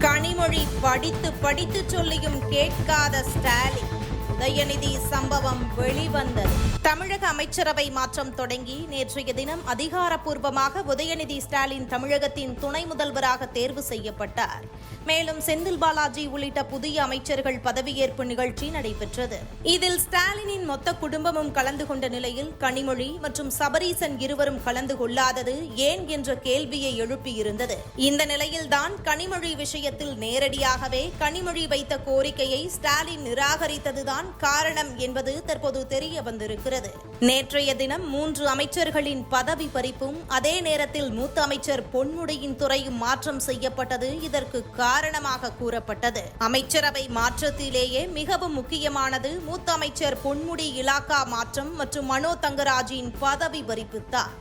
கனிமொழி படித்து படித்து சொல்லியும் கேட்காத ஸ்டாலின். உதயநிதி சம்பவம் வெளிவந்தது. தமிழக அமைச்சரவை மாற்றம் தொடங்கி நேற்றைய தினம் அதிகாரப்பூர்வமாக உதயநிதி ஸ்டாலின் தமிழகத்தின் துணை முதல்வராக தேர்வு செய்யப்பட்டார். மேலும் செந்தில் பாலாஜி உள்ளிட்ட புதிய அமைச்சர்கள் பதவியேற்பு நிகழ்ச்சி நடைபெற்றது. இதில் ஸ்டாலினின் மொத்த குடும்பமும் கலந்து கொண்ட நிலையில் கனிமொழி மற்றும் சபரீசன் இருவரும் கலந்து கொள்ளாதது ஏன் என்ற கேள்வியை எழுப்பியிருந்தது. இந்த நிலையில்தான் கனிமொழி விஷயத்தில் நேரடியாகவே கனிமொழி வைத்த கோரிக்கையை ஸ்டாலின் நிராகரித்ததுதான் தான் காரணம் என்பது தற்போது தெரிய வந்திருக்கிறது. நேற்றைய தினம் மூன்று அமைச்சர்களின் பதவி பறிப்பும் அதே நேரத்தில் மூத்த அமைச்சர் பொன்முடியின் துறையும் மாற்றம் செய்யப்பட்டது இதற்கு காரணமாக கூறப்பட்டது. அமைச்சரவை மாற்றத்திலேயே மிகவும் முக்கியமானது மூத்த அமைச்சர் பொன்முடி இலாக்கா மாற்றம் மற்றும் மனோ தங்கராஜின் பதவி பறிப்புத்தான்.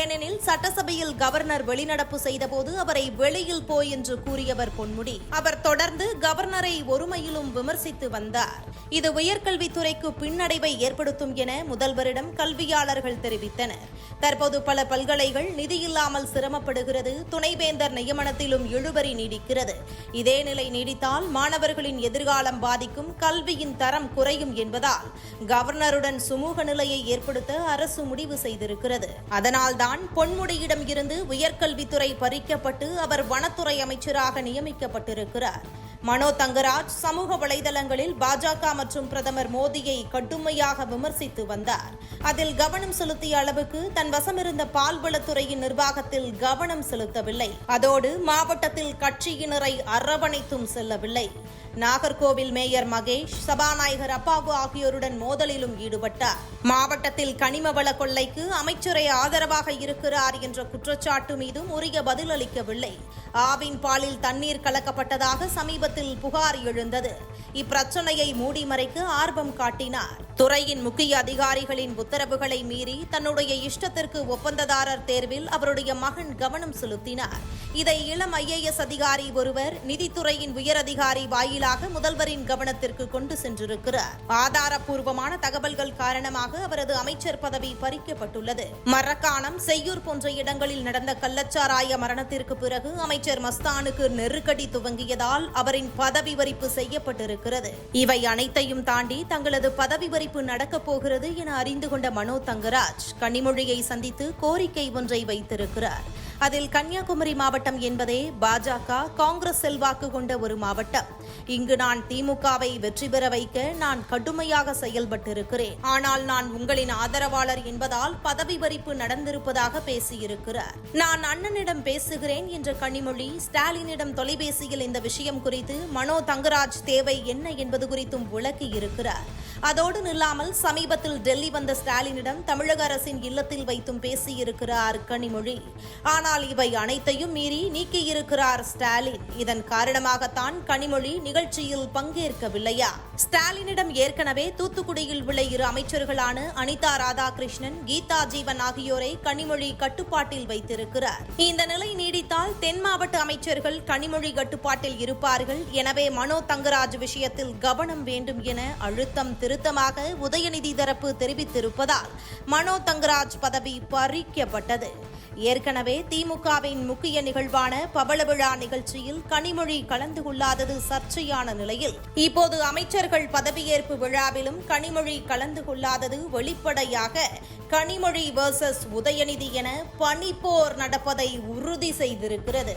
ஏனெனில் சட்டசபையில் கவர்னர் வெளிநடப்பு செய்தபோது அவரை வெளியில் போய் என்று கூறியவர் பொன்முடி. அவர் தொடர்ந்து கவர்னரை ஒருமையிலும் விமர்சித்து வந்தார். இது உயர்கல்வித்துறைக்கு பின்னடைவை ஏற்படுத்தும் என முதல்வரிடம் கல்வியாளர்கள் தெரிவித்தனர். தற்போது பல பல்கலைகள் நிதியில்லாமல் சிரமப்படுகிறது. துணைவேந்தர் நியமனத்திலும் இழுபறி நீடிக்கிறது. இதே நிலை நீடித்தால் மாணவர்களின் எதிர்காலம் பாதிக்கும் கல்வியின் தரம் குறையும் என்பதால் கவர்னருடன் சுமூக நிலையை ஏற்படுத்த அரசு முடிவு செய்திருக்கிறது. அதனால்தான் பொன்முடியிடம் இருந்து உயர்கல்வித்துறை பறிக்கப்பட்டு அவர் வனத்துறை அமைச்சராக நியமிக்கப்பட்டிருக்கிறார். மனோ தங்கராஜ் சமூக வலைதளங்களில் பாஜக மற்றும் பிரதமர் மோடியை கடுமையாக விமர்சித்து வந்தார். அதில் கவனம் செலுத்திய அளவுக்கு தன் வசமிருந்த பால்வளத்துறையின் நிர்வாகத்தில் கவனம் செலுத்தவில்லை. அதோடு மாவட்டத்தில் கட்சியினரை அரவணைத்தும் செல்லவில்லை. நாகர்கோவில் மேயர் மகேஷ் சபாநாயகர் அப்பாவு ஆகியோருடன் மோதலிலும் ஈடுபட்டார். மாவட்டத்தில் கனிம வள கொள்ளைக்கு அமைச்சரை ஆதரவாக இருக்கிறார் என்ற குற்றச்சாட்டு மீதும் உரிய பதில் அளிக்கவில்லை. ஆவின் பாலில் தண்ணீர் கலக்கப்பட்டதாக சமீபத்தில் புகார் எழுந்தது. இப்பிரச்சனையை மூடி மறைக்க ஆர்வம் காட்டினார். துறையின் முக்கிய அதிகாரிகளின் உத்தரவுகளை மீறி தன்னுடைய இஷ்டத்திற்கு ஒப்பந்ததாரர் தேர்வில் அவருடைய மகன் கவனம் செலுத்தினார். இதை இளம் ஐஏஎஸ் அதிகாரி ஒருவர் நிதித்துறையின் உயரதிகாரி வாயிலாக முதல்வரின் கவனத்திற்கு கொண்டு சென்றிருக்கிறார். ஆதாரப்பூர்வமான தகவல்கள் காரணமாக அவரது அமைச்சர் பதவி பறிக்கப்பட்டுள்ளது. மரக்காணம் செய்யூர் போன்ற இடங்களில் நடந்த கள்ளச்சாராய மரணத்திற்கு பிறகு அமைச்சர் மஸ்தானுக்கு நெருக்கடி துவங்கியதால் அவரின் பதவி வரிப்பு செய்யப்பட்டிருக்கிறது. இவை அனைத்தையும் தாண்டி தங்களது பதவி பறிப்பு நடக்கப் போகிறது என அறிந்து கொண்ட மனோ தங்கராஜ் கனிமொழியை சந்தித்து கோரிக்கை ஒன்றை வைத்திருக்கிறார். அதில் கன்னியாகுமரி மாவட்டம் என்பதே பாஜக காங்கிரஸ் செல்வாக்கு கொண்ட ஒரு மாவட்டம். இங்கு நான் திமுகவை வெற்றி பெற வைக்க நான் கடுமையாக செயல்பட்டிருக்கிறேன். ஆனால் நான் உங்களின் ஆதரவாளர் என்பதால் பதவி பறிப்பு நடந்திருப்பதாக பேசியிருக்கிறார். நான் அண்ணனிடம் பேசுகிறேன் என்ற கனிமொழி ஸ்டாலினிடம் தொலைபேசியில் இந்த விஷயம் குறித்து மனோ தங்கராஜ் தேவை என்ன என்பது குறித்தும் விளக்கி இருக்கிறார் அதோடு நில்லாமல் சமீபத்தில் டெல்லி வந்த ஸ்டாலினிடம் தமிழக அரசின் இல்லத்தில் வைத்தும் பேசியிருக்கிறார் கனிமொழி. ஆனால் இவை அனைத்தையும் மீறி நீக்கியிருக்கிறார் ஸ்டாலின். இதன் காரணமாகத்தான் கனிமொழி நிகழ்ச்சியில் பங்கேற்கவில்லையா? ஸ்டாலினிடம் ஏற்கனவே தூத்துக்குடியில் உள்ள இரு அமைச்சர்களான அனிதா ராதாகிருஷ்ணன் கீதா ஜீவன் ஆகியோரை கனிமொழி கட்டுப்பாட்டில் வைத்திருக்கிறார். இந்த நிலை நீடித்தால் தென் மாவட்ட அமைச்சர்கள் கனிமொழி கட்டுப்பாட்டில் இருப்பார்கள். எனவே மனோ தங்கராஜ் விஷயத்தில் கவனம் வேண்டும் என அழுத்தம் திருத்தமாக உதயநிதி தரப்பு தெரிவித்திருப்பதால் மனோ தங்கராஜ் பதவி பறிக்கப்பட்டது. ஏற்கனவே திமுகவின் முக்கிய நிகழ்வான பவள விழா நிகழ்ச்சியில் கனிமொழி கலந்து கொள்ளாதது சர்ச்சையான நிலையில் இப்போது அமைச்சர்கள் பதவியேற்பு விழாவிலும் கனிமொழி கலந்து கொள்ளாதது வெளிப்படையாக கனிமொழி வர்சஸ் உதயநிதி என பனிப்போர் நடப்பதை உறுதி செய்திருக்கிறது.